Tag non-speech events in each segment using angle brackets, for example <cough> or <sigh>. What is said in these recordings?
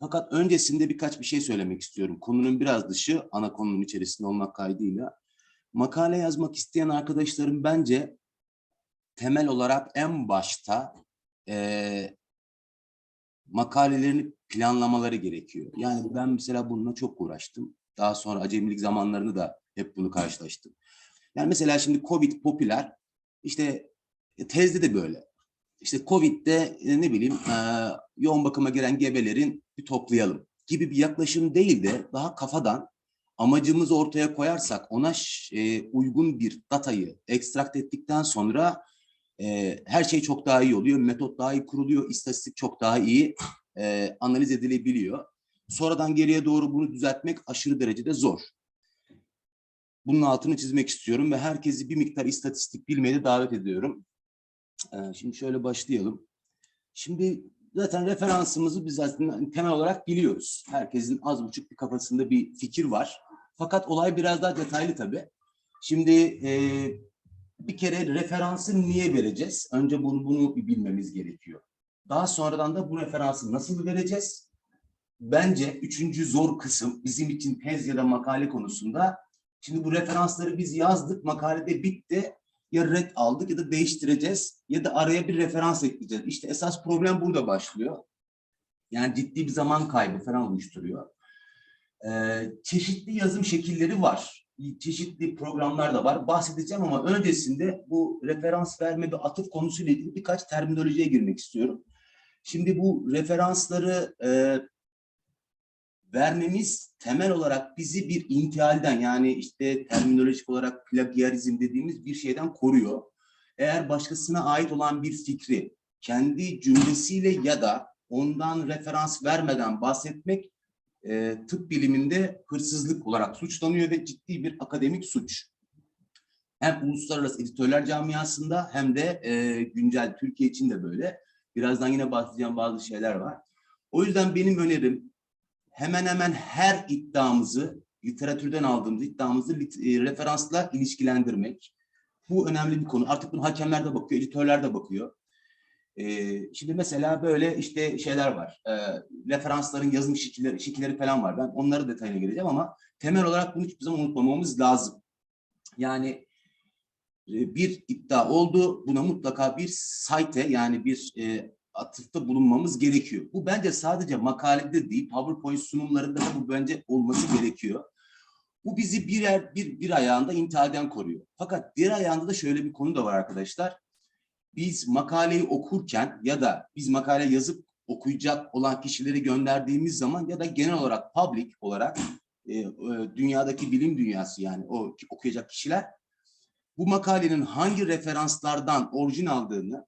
Fakat öncesinde birkaç bir şey söylemek istiyorum. Konunun biraz dışı, ana konunun içerisinde olmak kaydıyla. Makale yazmak isteyen arkadaşlarım bence temel olarak en başta eee, makalelerini planlamaları gerekiyor. Yani ben mesela bununla çok uğraştım. Daha sonra acemilik zamanlarını da hep bunu karşılaştım. Yani mesela şimdi Covid popüler. İşte e, tezde de böyle. İşte Covid'de e, ne bileyim e, yoğun bakıma giren gebelerin bir toplayalım gibi bir yaklaşım değil de daha kafadan amacımızı ortaya koyarsak ona e, uygun bir datayı ekstrakt ettikten sonra e, her şey çok daha iyi oluyor. Metot daha iyi kuruluyor. istatistik çok daha iyi e, analiz edilebiliyor. Sonradan geriye doğru bunu düzeltmek aşırı derecede zor. Bunun altını çizmek istiyorum ve herkesi bir miktar istatistik bilmeye de davet ediyorum. Ee, Şimdi şöyle başlayalım. Şimdi zaten referansımızı biz zaten temel olarak biliyoruz. Herkesin az buçuk bir kafasında bir fikir var. Fakat olay biraz daha detaylı tabii. Şimdi e, bir kere referansı niye vereceğiz? Önce bunu bunu bir bilmemiz gerekiyor. Daha sonradan da bu referansı nasıl vereceğiz? Bence üçüncü zor kısım bizim için tez ya da makale konusunda. Şimdi bu referansları biz yazdık, makalede bitti ya red aldık ya da değiştireceğiz ya da araya bir referans ekleyeceğiz. İşte esas problem burada başlıyor. Yani ciddi bir zaman kaybı falan oluşturuyor. Ee, çeşitli yazım şekilleri var. Çeşitli programlar da var. Bahsedeceğim ama öncesinde bu referans verme ve atıf konusuyla ilgili birkaç terminolojiye girmek istiyorum. Şimdi bu referansları e, vermemiz temel olarak bizi bir intihalden yani işte terminolojik olarak plagiarizm dediğimiz bir şeyden koruyor. Eğer başkasına ait olan bir fikri kendi cümlesiyle ya da ondan referans vermeden bahsetmek e, tıp biliminde hırsızlık olarak suçlanıyor ve ciddi bir akademik suç. Hem uluslararası editörler camiasında hem de e, güncel Türkiye için de böyle. Birazdan yine bahsedeceğim bazı şeyler var. O yüzden benim önerim hemen hemen her iddiamızı, literatürden aldığımız iddiamızı e, referansla ilişkilendirmek. Bu önemli bir konu. Artık bunu hakemler de bakıyor, editörler de bakıyor. Ee, şimdi mesela böyle işte şeyler var. Ee, referansların yazım şekilleri, şekilleri falan var. Ben onları detayına gireceğim ama temel olarak bunu hiçbir zaman unutmamamız lazım. Yani e, bir iddia oldu. Buna mutlaka bir site yani bir e, atıfta bulunmamız gerekiyor. Bu bence sadece makalede değil, PowerPoint sunumlarında da bu bence olması gerekiyor. Bu bizi birer bir bir ayağında intihalden koruyor. Fakat diğer ayağında da şöyle bir konu da var arkadaşlar. Biz makaleyi okurken ya da biz makale yazıp okuyacak olan kişileri gönderdiğimiz zaman ya da genel olarak public olarak e, e, dünyadaki bilim dünyası yani o okuyacak kişiler bu makalenin hangi referanslardan orijin aldığını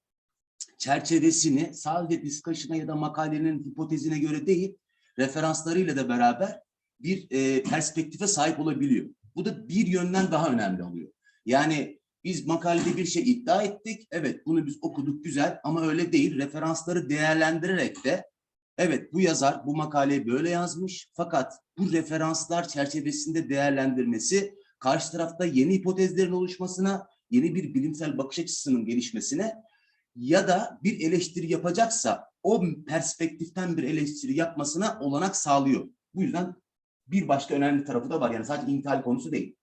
çerçevesini sadece discussion'a ya da makalenin hipotezine göre değil, referanslarıyla da beraber bir e, perspektife sahip olabiliyor. Bu da bir yönden daha önemli oluyor. Yani biz makalede bir şey iddia ettik, evet bunu biz okuduk güzel ama öyle değil. Referansları değerlendirerek de evet bu yazar bu makaleyi böyle yazmış fakat bu referanslar çerçevesinde değerlendirmesi karşı tarafta yeni hipotezlerin oluşmasına, yeni bir bilimsel bakış açısının gelişmesine ya da bir eleştiri yapacaksa o perspektiften bir eleştiri yapmasına olanak sağlıyor. Bu yüzden bir başka önemli tarafı da var. Yani sadece intihal konusu değil.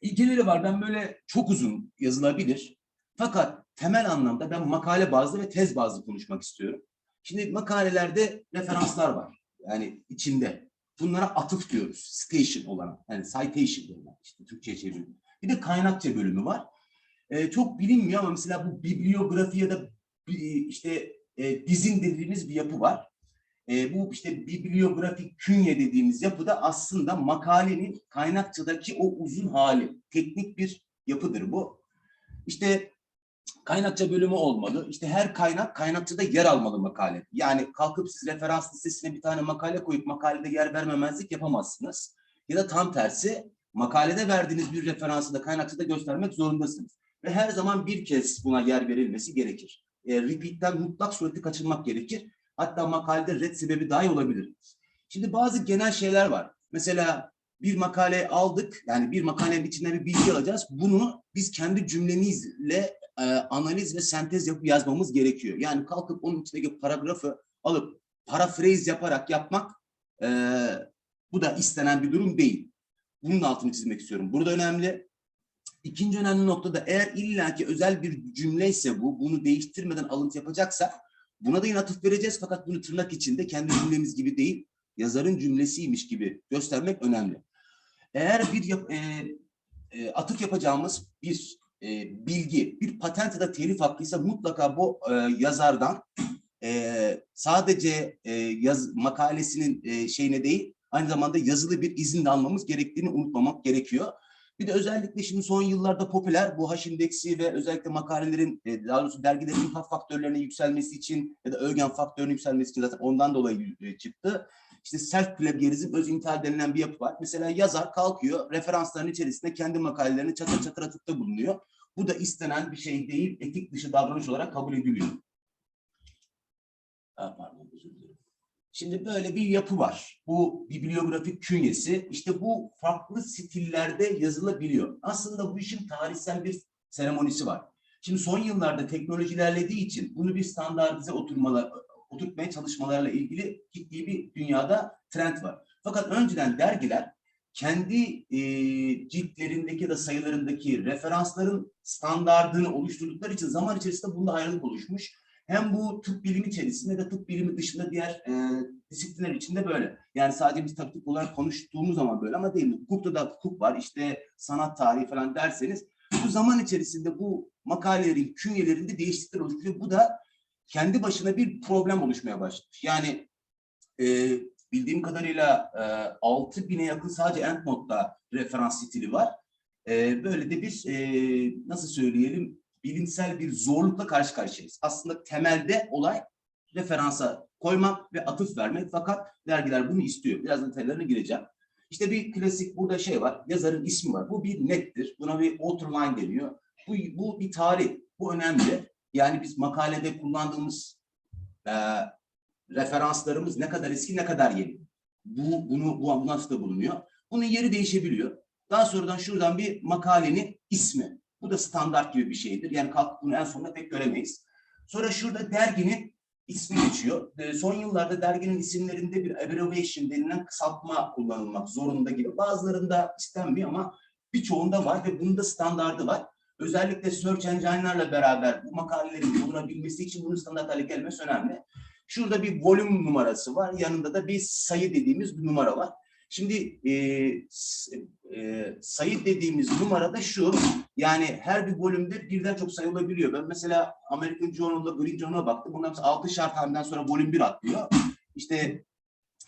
İlkeleri var. Ben böyle çok uzun yazılabilir. Fakat temel anlamda ben makale bazlı ve tez bazlı konuşmak istiyorum. Şimdi makalelerde referanslar var. Yani içinde. Bunlara atıf diyoruz. Station olan. Yani citation denilen. işte Türkçe çeviri. Bir de kaynakça bölümü var. Ee, çok bilinmiyor ama mesela bu bibliografi ya da işte e, dizin dediğimiz bir yapı var. E, bu işte bibliografik künye dediğimiz yapıda aslında makalenin kaynakçadaki o uzun hali, teknik bir yapıdır bu. İşte kaynakça bölümü olmalı. İşte her kaynak kaynakçada yer almalı makale. Yani kalkıp siz referans listesine bir tane makale koyup makalede yer vermemezlik yapamazsınız. Ya da tam tersi makalede verdiğiniz bir referansı da kaynakçada göstermek zorundasınız. Ve her zaman bir kez buna yer verilmesi gerekir. E, repeat'ten mutlak sureti kaçınmak gerekir. Hatta makalede red sebebi dahi olabilir. Şimdi bazı genel şeyler var. Mesela bir makale aldık, yani bir makalenin içinden bir bilgi alacağız. Bunu biz kendi cümlemizle e, analiz ve sentez yapıp yazmamız gerekiyor. Yani kalkıp onun içindeki paragrafı alıp paraphrase yaparak yapmak e, bu da istenen bir durum değil. Bunun altını çizmek istiyorum. Burada önemli. İkinci önemli nokta da eğer illaki özel bir cümle ise bu, bunu değiştirmeden alıntı yapacaksa buna da yine atıf vereceğiz fakat bunu tırnak içinde kendi cümlemiz gibi değil, yazarın cümlesiymiş gibi göstermek önemli. Eğer bir yap- e, e, atıf yapacağımız bir e, bilgi, bir patent ya da telif hakkıysa mutlaka bu e, yazardan e, sadece e, yaz, makalesinin e, şeyine değil, aynı zamanda yazılı bir izin de almamız gerektiğini unutmamak gerekiyor. Bir de özellikle şimdi son yıllarda popüler bu H indeksi ve özellikle makalelerin, e, daha doğrusu dergilerin ilham faktörlerine yükselmesi için ya da ögen faktörünün yükselmesi için zaten ondan dolayı e, çıktı. İşte self plagiarizm, öz intihal denilen bir yapı var. Mesela yazar kalkıyor, referansların içerisinde kendi makalelerini çatır çatır atıfta bulunuyor. Bu da istenen bir şey değil, etik dışı davranış olarak kabul ediliyor. Pardon, özür dilerim. Şimdi böyle bir yapı var. Bu bibliografik künyesi. İşte bu farklı stillerde yazılabiliyor. Aslında bu işin tarihsel bir seremonisi var. Şimdi son yıllarda teknoloji ilerlediği için bunu bir standartize oturmalar, oturtmaya çalışmalarla ilgili ciddi bir dünyada trend var. Fakat önceden dergiler kendi e, ciltlerindeki ya da sayılarındaki referansların standardını oluşturdukları için zaman içerisinde bunda ayrılık oluşmuş. Hem bu tıp bilimi içerisinde de tıp bilimi dışında diğer e, disiplinler içinde böyle. Yani sadece biz tıp olarak konuştuğumuz zaman böyle ama değil. Hukukta da hukuk var, işte sanat tarihi falan derseniz bu zaman içerisinde bu makalelerin künyelerinde değişiklikler oluşturuyor. Bu da kendi başına bir problem oluşmaya başlamış. Yani e, bildiğim kadarıyla e, 6 bine yakın sadece EndNote'da referans stili var. E, böyle de bir e, nasıl söyleyelim bilimsel bir zorlukla karşı karşıyayız. Aslında temelde olay referansa koymak ve atıf vermek fakat dergiler bunu istiyor. Biraz detaylarına gireceğim. İşte bir klasik burada şey var, yazarın ismi var. Bu bir nettir. Buna bir author line deniyor. Bu, bu bir tarih. Bu önemli. Yani biz makalede kullandığımız e, referanslarımız ne kadar eski ne kadar yeni. Bu bunu bu ambulansda bulunuyor. Bunun yeri değişebiliyor. Daha sonradan şuradan bir makalenin ismi. Bu da standart gibi bir şeydir. Yani kalkıp bunu en sonunda pek göremeyiz. Sonra şurada derginin ismi geçiyor. E, son yıllarda derginin isimlerinde bir abbreviation denilen kısaltma kullanılmak zorunda gibi. Bazılarında istenmiyor ama birçoğunda var ve bunun da standardı var. Özellikle search engine'larla beraber bu makalelerin bulunabilmesi için bunun standart hale gelmesi önemli. Şurada bir volüm numarası var. Yanında da bir sayı dediğimiz bir numara var. Şimdi e, e, sayı dediğimiz numara da şu. Yani her bir volümde birden çok sayı olabiliyor. Ben mesela American Journal'da Green Journal'a baktım. Sonra 6 şart hamleden sonra volüm 1 atlıyor. İşte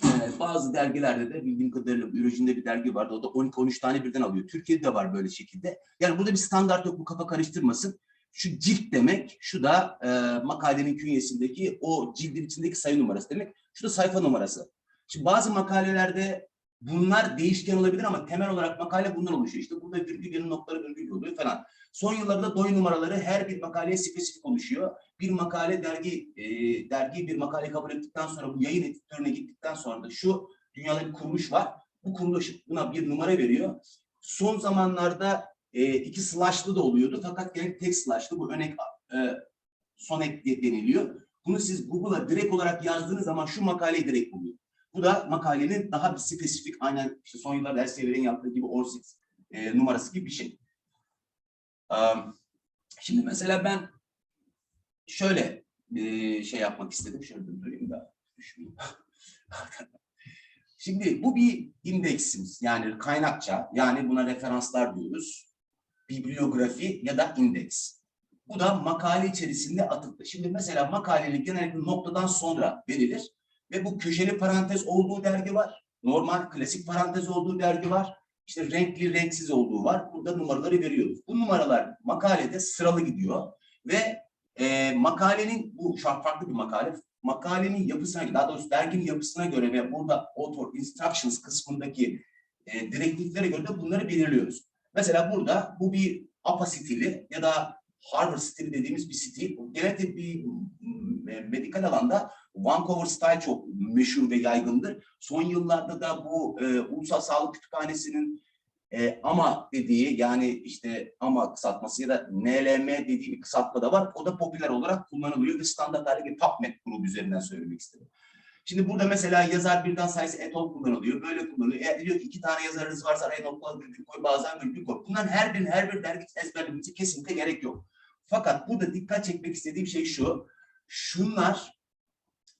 e, bazı dergilerde de bildiğim kadarıyla Eurogen'de bir dergi vardı. O da 12-13 tane birden alıyor. Türkiye'de de var böyle şekilde. Yani burada bir standart yok. Bu kafa karıştırmasın. Şu cilt demek, şu da e, makalenin künyesindeki o cildin içindeki sayı numarası demek. Şu da sayfa numarası. Şimdi bazı makalelerde bunlar değişken olabilir ama temel olarak makale bundan oluşuyor. İşte burada virgül yerin noktaları virgül oluyor falan. Son yıllarda doy numaraları her bir makaleye spesifik oluşuyor. Bir makale dergi e, dergi bir makale kabul ettikten sonra bu yayın editörüne gittikten sonra da şu dünyada bir kuruluş var. Bu kuruluş buna bir numara veriyor. Son zamanlarda e, iki slashlı da oluyordu fakat genellikle tek slashlı bu örnek e, son ek deniliyor. Bunu siz Google'a direkt olarak yazdığınız zaman şu makaleyi direkt buluyor. Bu da makalenin daha bir spesifik aynen işte son yıllarda Elsevier'in yaptığı gibi ORSIX e, numarası gibi bir şey. Um, şimdi mesela ben şöyle e, şey yapmak istedim. Şöyle durdurayım da düşmeyeyim. <laughs> Şimdi bu bir indeksimiz yani kaynakça yani buna referanslar diyoruz. Bibliografi ya da indeks. Bu da makale içerisinde atıflı. Şimdi mesela makalenin genellikle noktadan sonra verilir ve bu köşeli parantez olduğu dergi var. Normal klasik parantez olduğu dergi var. İşte renkli renksiz olduğu var. Burada numaraları veriyoruz. Bu numaralar makalede sıralı gidiyor ve e, makalenin bu an farklı bir makale. Makalenin yapısına, daha doğrusu derginin yapısına göre ve burada author instructions kısmındaki e, direktiflere göre de bunları belirliyoruz. Mesela burada bu bir APA stili ya da Harvard stili dediğimiz bir stil. Genellikle bir medikal alanda Vancouver style çok meşhur ve yaygındır. Son yıllarda da bu e, Ulusal Sağlık Kütüphanesi'nin e, AMA dediği yani işte AMA kısaltması ya da NLM dediği bir kısaltma da var. O da popüler olarak kullanılıyor ve standart hale bir PubMed grubu üzerinden söylemek istedim. Şimdi burada mesela yazar birden sayısı etol kullanılıyor. Böyle kullanılıyor. Eğer diyor ki iki tane yazarınız varsa araya noktalı virgül koy, bazen virgül koy. Bunların her birinin her bir dergi ezberlemesi kesinlikle gerek yok. Fakat burada dikkat çekmek istediğim şey şu. Şunlar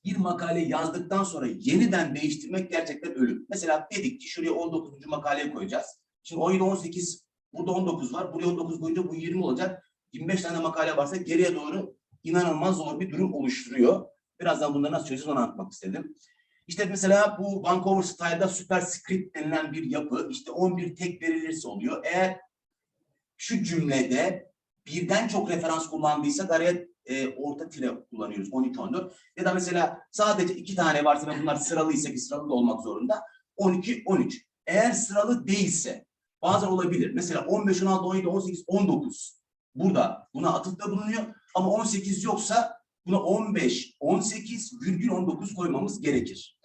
bir makale yazdıktan sonra yeniden değiştirmek gerçekten ölüm. Mesela dedik ki şuraya 19. makaleyi koyacağız. Şimdi 17 18 burada 19 var. Buraya 19 koyunca bu 20 olacak. 25 tane makale varsa geriye doğru inanılmaz zor bir durum oluşturuyor. Birazdan bunları nasıl çözeceğiz onu anlatmak istedim. İşte mesela bu Vancouver Style'da superscript denilen bir yapı. İşte 11 tek verilirse oluyor. Eğer şu cümlede birden çok referans kullandıysak araya e, orta tire kullanıyoruz 12 14 ya da mesela sadece iki tane varsa ve bunlar sıralıysa ki sıralı da olmak zorunda 12 13. Eğer sıralı değilse bazen olabilir. Mesela 15 16 17 18 19 burada buna atıfta bulunuyor ama 18 yoksa buna 15 18 virgül 19 koymamız gerekir.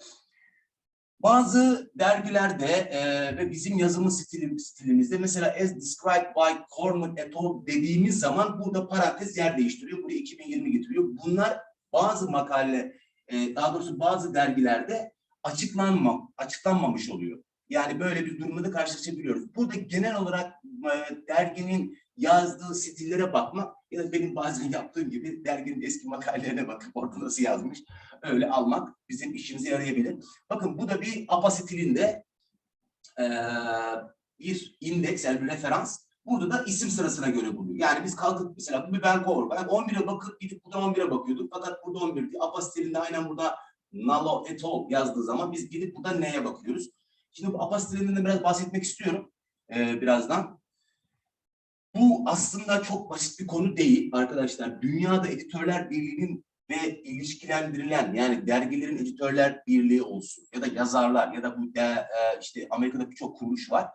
Bazı dergilerde e, ve bizim yazımı stilim, stilimizde mesela as described by Corman et al dediğimiz zaman burada parantez yer değiştiriyor. Buraya 2020 getiriyor. Bunlar bazı makale, e, daha doğrusu bazı dergilerde açıklanma, açıklanmamış oluyor. Yani böyle bir durumla da karşılaşabiliyoruz. Burada genel olarak e, derginin yazdığı stillere bakmak ya da benim bazen yaptığım gibi derginin eski makalelerine bakıp orada nasıl yazmış öyle almak bizim işimize yarayabilir. Bakın bu da bir APA stilinde eee, bir indeks yani bir referans. Burada da isim sırasına göre buluyor. Yani biz kalkıp mesela bu bir Vancouver. Ben 11'e bakıp gidip burada 11'e bakıyorduk. Fakat burada 11 değil. APA stilinde aynen burada Nalo et al yazdığı zaman biz gidip burada neye bakıyoruz? Şimdi bu APA stilinden de biraz bahsetmek istiyorum eee, birazdan. Bu aslında çok basit bir konu değil arkadaşlar. Dünyada Editörler Birliği'nin ve ilişkilendirilen yani dergilerin editörler birliği olsun ya da yazarlar ya da bu de, e, işte Amerika'da birçok kuruluş var.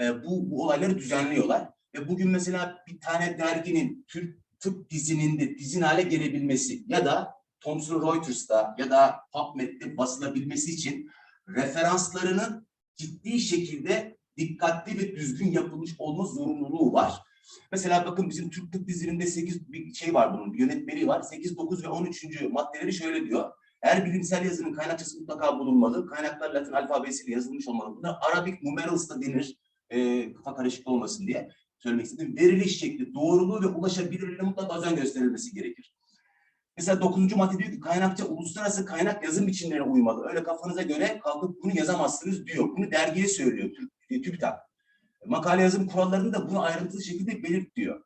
E, bu, bu olayları düzenliyorlar. Ve bugün mesela bir tane derginin Türk tıp dizininde dizin hale gelebilmesi ya da Thomson Reuters'ta ya da PubMed'de basılabilmesi için referanslarının ciddi şekilde dikkatli ve düzgün yapılmış olma zorunluluğu var. Mesela bakın bizim Türk Tıp dizilimde 8 bir şey var bunun, bir yönetmeliği var. 8, 9 ve 13. maddeleri şöyle diyor. Her bilimsel yazının kaynakçası mutlaka bulunmalı. Kaynaklar Latin alfabesiyle yazılmış olmalı. Buna Arabic numerals da denir. E, kafa karışık olmasın diye söylemek istedim. Veriliş şekli, doğruluğu ve ulaşabilirliğine mutlaka özen gösterilmesi gerekir. Mesela 9. madde diyor ki kaynakça uluslararası kaynak yazım biçimlerine uymalı. Öyle kafanıza göre kalkıp bunu yazamazsınız diyor. Bunu dergiye söylüyor Türk, TÜBİTAK. Makale yazım kurallarını da bunu ayrıntılı şekilde belirt diyor.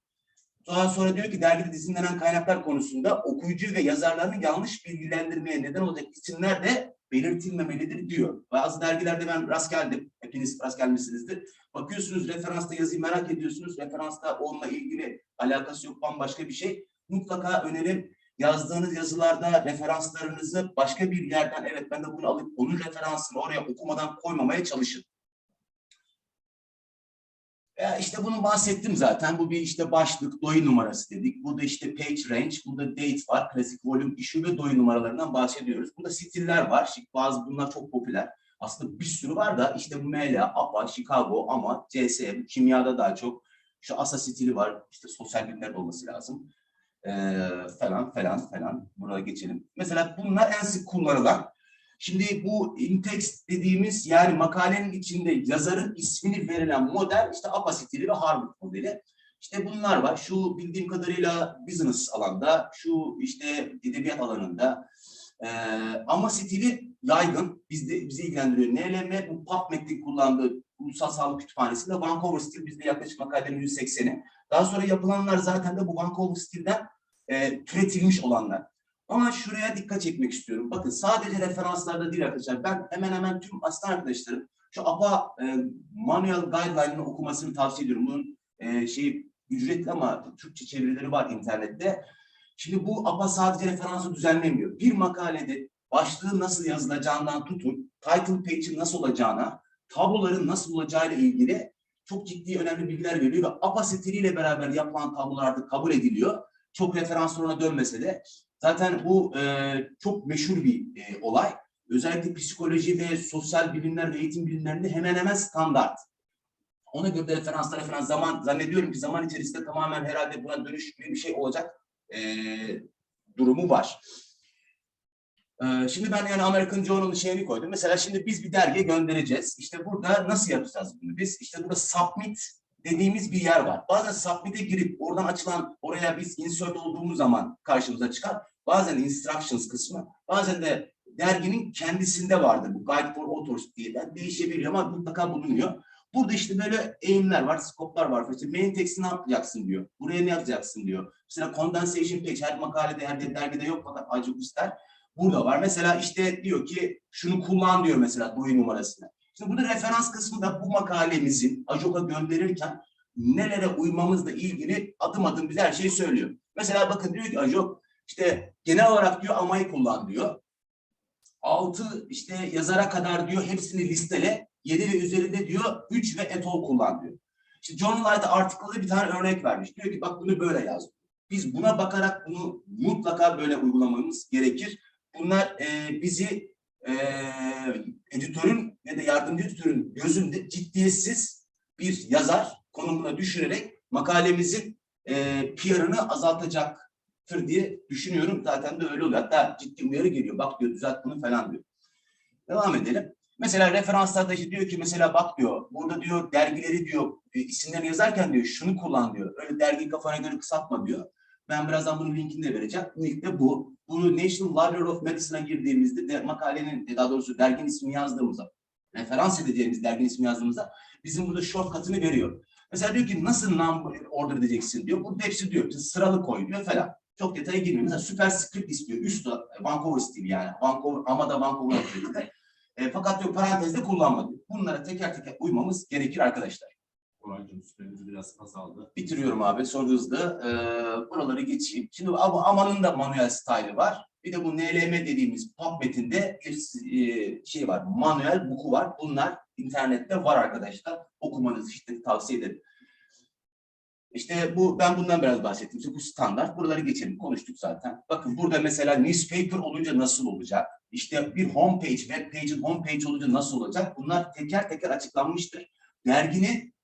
Daha sonra diyor ki dergide dizinlenen kaynaklar konusunda okuyucu ve yazarlarını yanlış bilgilendirmeye neden olacak isimler de belirtilmemelidir diyor. Bazı dergilerde ben rast geldim. Hepiniz rast gelmişsinizdir. Bakıyorsunuz referansta yazıyı merak ediyorsunuz. Referansta onunla ilgili alakası yok bambaşka bir şey. Mutlaka önerim yazdığınız yazılarda referanslarınızı başka bir yerden evet ben de bunu alıp onun referansını oraya okumadan koymamaya çalışın. Ya işte bunu bahsettim zaten. Bu bir işte başlık, doyu numarası dedik. Burada işte page range, burada date var. Klasik volume, issue ve doyu numaralarından bahsediyoruz. Burada stiller var. Şık bazı bunlar çok popüler. Aslında bir sürü var da işte bu MLA, APA, Chicago, AMA, CS, kimyada daha çok. Şu ASA stili var. İşte sosyal bilimler olması lazım. Ee, falan falan falan. Buraya geçelim. Mesela bunlar en sık kullanılan Şimdi bu in-text dediğimiz yani makalenin içinde yazarın ismini verilen model işte APA stili ve Harvard modeli. İşte bunlar var. Şu bildiğim kadarıyla business alanda, şu işte edebiyat alanında. Ee, ama stili yaygın. Bizde, bizi ilgilendiriyor. NLM bu PubMed'in kullandığı Ulusal Sağlık Kütüphanesi'nde Vancouver stil bizde yaklaşık makalenin 180'i. Daha sonra yapılanlar zaten de bu Vancouver stilden e, türetilmiş olanlar. Ama şuraya dikkat çekmek istiyorum. Bakın sadece referanslarda değil arkadaşlar. Ben hemen hemen tüm aslan arkadaşlarım şu APA e, Manual Guideline'ını okumasını tavsiye ediyorum. Bunun e, şey ücretli ama Türkçe çevirileri var internette. Şimdi bu APA sadece referansı düzenlemiyor. Bir makalede başlığı nasıl yazılacağından tutun, title page'in nasıl olacağına, tabloların nasıl olacağıyla ilgili çok ciddi önemli bilgiler veriyor ve APA stiliyle beraber yapılan tablolar artık kabul ediliyor. Çok referans ona dönmese de Zaten bu e, çok meşhur bir e, olay. Özellikle psikoloji ve sosyal bilimler ve eğitim bilimlerinde hemen hemen standart. Ona göre de referanslar referans zaman zannediyorum ki zaman içerisinde tamamen herhalde buna dönüş bir şey olacak e, durumu var. Ee, şimdi ben yani American Journal'ın şeyini koydum. Mesela şimdi biz bir dergiye göndereceğiz. İşte burada nasıl yapacağız bunu biz? İşte burada submit dediğimiz bir yer var. Bazen submit'e girip oradan açılan oraya biz insert olduğumuz zaman karşımıza çıkar. Bazen instructions kısmı, bazen de derginin kendisinde vardır. Bu Guide for Authors diye de değişebiliyor ama mutlaka bulunuyor. Burada işte böyle eğimler var, skoplar var. İşte main text'i ne yapacaksın diyor. Buraya ne yazacaksın diyor. Mesela condensation page her makalede, her dergide yok fakat acı ister. Burada var. Mesela işte diyor ki şunu kullan diyor mesela boyu numarasını. Şimdi burada referans kısmında bu makalemizin Ajok'a gönderirken nelere uymamızla ilgili adım adım bize her şeyi söylüyor. Mesela bakın diyor ki Ajok işte genel olarak diyor amayı kullan diyor. Altı işte yazara kadar diyor hepsini listele. Yedi ve üzerinde diyor üç ve etol kullan diyor. İşte John Light article'da bir tane örnek vermiş. Diyor ki bak bunu böyle yaz. Biz buna bakarak bunu mutlaka böyle uygulamamız gerekir. Bunlar e, bizi e, editörün ya da yardımcı editörün gözünde ciddiyetsiz bir yazar konumuna düşürerek makalemizin e, PR'ını azaltacaktır diye düşünüyorum. Zaten de öyle oluyor. Hatta ciddi uyarı geliyor. Bak diyor düzelt bunu falan diyor. Devam edelim. Mesela referanslarda işte diyor ki mesela bak diyor burada diyor dergileri diyor e, isimlerini yazarken diyor şunu kullan diyor. Öyle dergiyi kafana göre kısaltma diyor. Ben birazdan bunun linkini de vereceğim. Link de bu. Bunu National Library of Medicine'a girdiğimizde de makalenin e, daha doğrusu derginin ismini yazdığımızda referans edeceğimiz derginin ismini yazdığımızda bizim burada shortcut'ını veriyor. Mesela diyor ki nasıl number order edeceksin diyor. Burada hepsi diyor. Sıralı koy diyor falan. Çok detaya girmiyor. Mesela süper script istiyor. Üst Vancouver stili yani. Vancouver ama da Vancouver. E, fakat diyor parantezde kullanma diyor. Bunlara teker teker uymamız gerekir arkadaşlar. Kolaycığım süremiz biraz azaldı. Bitiriyorum abi son hızlı. Ee, buraları geçeyim. Şimdi bu Aman'ın da manuel style'ı var. Bir de bu NLM dediğimiz PubMed'inde bir e, şey var. Manuel book'u var. Bunlar internette var arkadaşlar. Okumanızı işte tavsiye ederim. İşte bu ben bundan biraz bahsettim. İşte bu standart. Buraları geçelim. Konuştuk zaten. Bakın burada mesela newspaper olunca nasıl olacak? İşte bir homepage, web page'in homepage olunca nasıl olacak? Bunlar teker teker açıklanmıştır. Derginin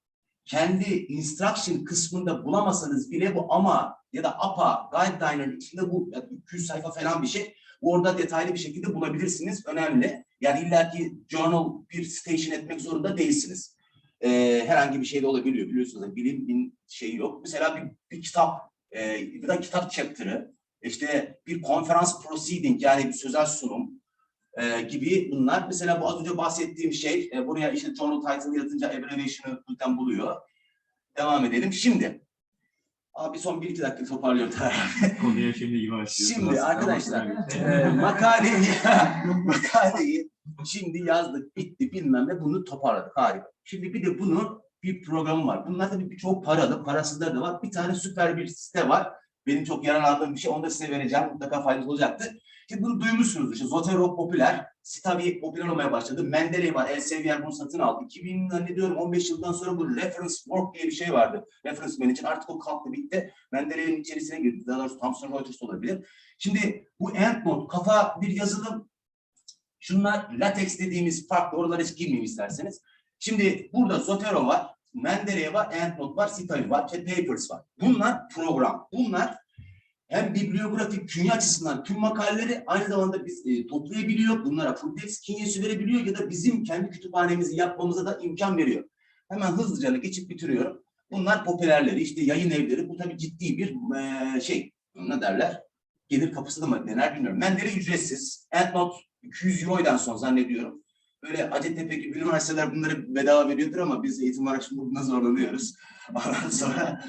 kendi instruction kısmında bulamasanız bile bu ama ya da APA guideline'ın içinde bu 200 sayfa falan bir şey. Orada detaylı bir şekilde bulabilirsiniz. Önemli. Yani illaki journal bir station etmek zorunda değilsiniz. Ee, herhangi bir şey de olabiliyor biliyorsunuz. Bilim bin şeyi yok. Mesela bir, bir kitap e, ya da kitap chapter'ı işte bir konferans proceeding yani bir sözel sunum e, gibi bunlar. Mesela bu az önce bahsettiğim şey e, buraya işte journal title yazınca abbreviation'ı buradan buluyor. Devam edelim. Şimdi abi son bir iki dakika toparlıyorum. <laughs> Konuya şimdi iyi başlıyorsunuz. Şimdi arkadaşlar e, makaleyi <laughs> makaleyi şimdi yazdık bitti bilmem ne bunu toparladık harika. Şimdi bir de bunu bir programı var. Bunlar tabii birçok paralı, parasızları da var. Bir tane süper bir site var. Benim çok yararlandığım bir şey. Onu da size vereceğim. Mutlaka faydalı olacaktır. Şimdi bunu duymuşsunuz. İşte Zotero popüler. Stavi popüler olmaya başladı. Mendeley var. Elsevier bunu satın aldı. 2000 ne diyorum 15 yıldan sonra bu reference work diye bir şey vardı. Reference manager. Artık o kalktı bitti. Mendeley'in içerisine girdi. Daha doğrusu Thomson Reuters olabilir. Şimdi bu EndNote kafa bir yazılım. Şunlar latex dediğimiz farklı. Oralara hiç girmeyeyim isterseniz. Şimdi burada Zotero var. Mendeley var, EndNote var, Citavi var, Papers var. Bunlar program. Bunlar hem bibliografik künye açısından tüm makaleleri aynı zamanda biz e, toplayabiliyor. Bunlara full text künyesi verebiliyor ya da bizim kendi kütüphanemizi yapmamıza da imkan veriyor. Hemen hızlıca geçip bitiriyorum. Bunlar popülerleri, işte yayın evleri. Bu tabii ciddi bir e, şey, ne derler? Gelir kapısı da mı dener bilmiyorum. Mendeley ücretsiz. EndNote 200 Euro'dan son zannediyorum. Böyle Hacettepe gibi üniversiteler bunları bedava veriyordur ama biz eğitim araştırma zorlanıyoruz. Ondan sonra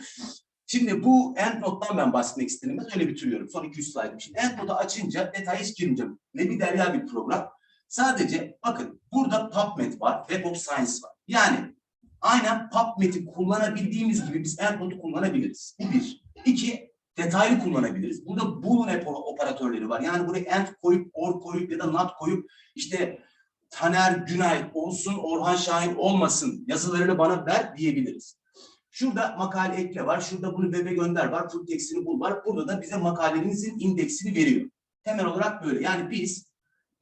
Şimdi bu EndNote'dan ben bahsetmek istedim. Ben öyle bitiriyorum. Son 200 slaytım. Şimdi EndNote'u açınca detaya hiç girmeyeceğim. Ne bir derya bir program. Sadece bakın burada PubMed var, Web of Science var. Yani aynen PubMed'i kullanabildiğimiz gibi biz EndNote'u kullanabiliriz. Bu bir. İki, detaylı kullanabiliriz. Burada Boolean operatörleri var. Yani buraya end koyup, or koyup ya da not koyup işte Taner Günay olsun, Orhan Şahin olmasın yazılarını bana ver diyebiliriz. Şurada makale ekle var. Şurada bunu web'e gönder var. Full text'ini bul var. Burada da bize makalemizin indeksini veriyor. Temel olarak böyle. Yani biz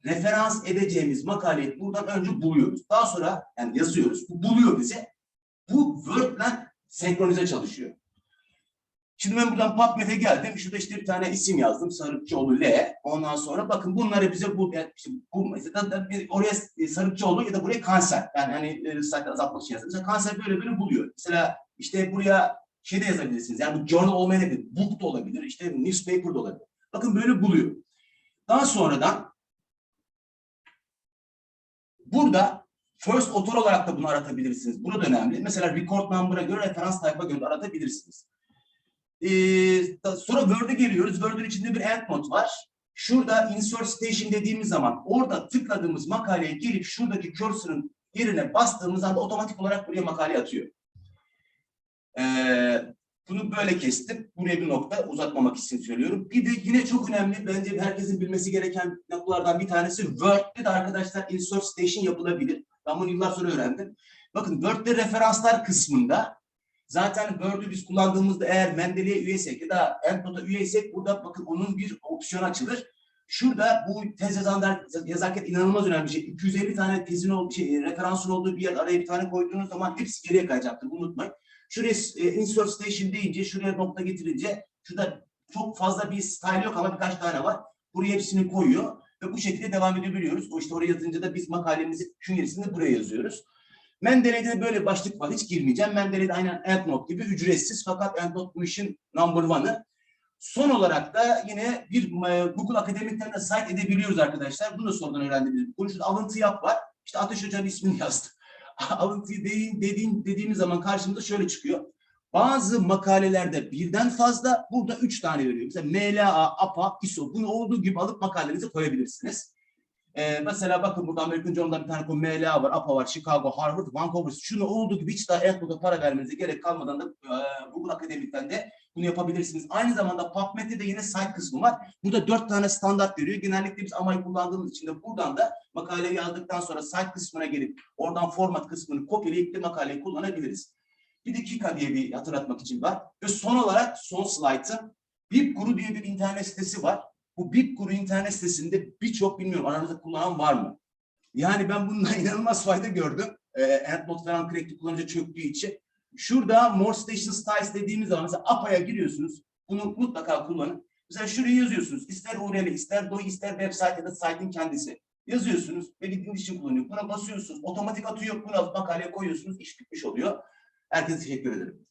referans edeceğimiz makaleyi buradan önce buluyoruz. Daha sonra yani yazıyoruz. Bu buluyor bize. Bu Word'le senkronize çalışıyor. Şimdi ben buradan PubMed'e geldim. Şurada işte bir tane isim yazdım. Sarıkçıoğlu L. Ondan sonra bakın bunları bize bu, işte bu mesela da bir oraya e, Sarıkçıoğlu ya da buraya kanser. Yani hani e, sayfa azaltmak için yazdım. Mesela kanser böyle böyle buluyor. Mesela işte buraya şey de yazabilirsiniz. Yani bu journal olmayabilir. Book da olabilir. işte newspaper da olabilir. Bakın böyle buluyor. Daha sonradan burada first author olarak da bunu aratabilirsiniz. Burada önemli. Mesela record number'a göre referans type'a göre aratabilirsiniz. Ee, sonra Word'e geliyoruz. Word'ün içinde bir endnote var. Şurada insert station dediğimiz zaman orada tıkladığımız makaleye gelip şuradaki cursor'ın yerine bastığımız anda otomatik olarak buraya makale atıyor. Ee, bunu böyle kestim. Buraya bir nokta uzatmamak için söylüyorum. Bir de yine çok önemli bence herkesin bilmesi gereken noktalardan bir tanesi Word'de de arkadaşlar insert station yapılabilir. Ben bunu yıllar sonra öğrendim. Bakın Word'de referanslar kısmında zaten Word'ü biz kullandığımızda eğer Mendeley'e üyeysek ya da EndNote'a üyeysek burada bakın onun bir opsiyon açılır. Şurada bu tez yazanlar yazarken inanılmaz önemli bir şey. 250 tane tezin olduğu şey, referansın olduğu bir yer araya bir tane koyduğunuz zaman hepsi geriye kayacaktır. Unutmayın. Şuraya e, insert station deyince şuraya nokta getirince şurada çok fazla bir style yok ama birkaç tane var. Buraya hepsini koyuyor ve bu şekilde devam edebiliyoruz. O işte oraya yazınca da biz makalemizi şu gerisini buraya yazıyoruz. Mendeley'de de böyle başlık var. Hiç girmeyeceğim. Mendeley'de aynen EndNote gibi ücretsiz fakat EndNote bu işin number one'ı. Son olarak da yine bir e, Google Akademik'ten de site edebiliyoruz arkadaşlar. Bunu da sonradan öğrendiğimiz. Şurada alıntı yap var. İşte Ateş Hoca'nın ismini <laughs> yazdı. alıntıyı dediğin, dediğin, dediğimiz zaman karşımıza şöyle çıkıyor. Bazı makalelerde birden fazla, burada üç tane veriyor. Mesela MLA, APA, ISO. Bunu olduğu gibi alıp makalenize koyabilirsiniz. Ee, mesela bakın burada American Journal'da bir tane MLA var, APA var, Chicago, Harvard, Vancouver. Şunu olduğu gibi hiç daha Endnote'a para vermenize gerek kalmadan da e, Google Akademik'ten de bunu yapabilirsiniz. Aynı zamanda PubMed'de de yine site kısmı var. Burada dört tane standart veriyor. Genellikle biz AMA'yı kullandığımız için de buradan da makaleyi yazdıktan sonra site kısmına gelip oradan format kısmını kopyalayıp de makaleyi kullanabiliriz. Bir dakika diye bir hatırlatmak için var. Ve son olarak son slaytım. BibGuru diye bir internet sitesi var. Bu BibGuru internet sitesinde birçok bilmiyorum aranızda kullanan var mı? Yani ben bundan <laughs> inanılmaz fayda gördüm. Ee, EndNote falan Crack'te kullanınca çöktüğü için. Şurada More Station Styles dediğimiz zaman mesela APA'ya giriyorsunuz. Bunu mutlaka kullanın. Mesela şuraya yazıyorsunuz. İster URL, ister DOI, ister website ya da site'in kendisi. Yazıyorsunuz. Belirttiğiniz için kullanıyor. Buna basıyorsunuz. Otomatik atıyor. Bunu alıp makaleye koyuyorsunuz. İş bitmiş oluyor. Herkese teşekkür ederim.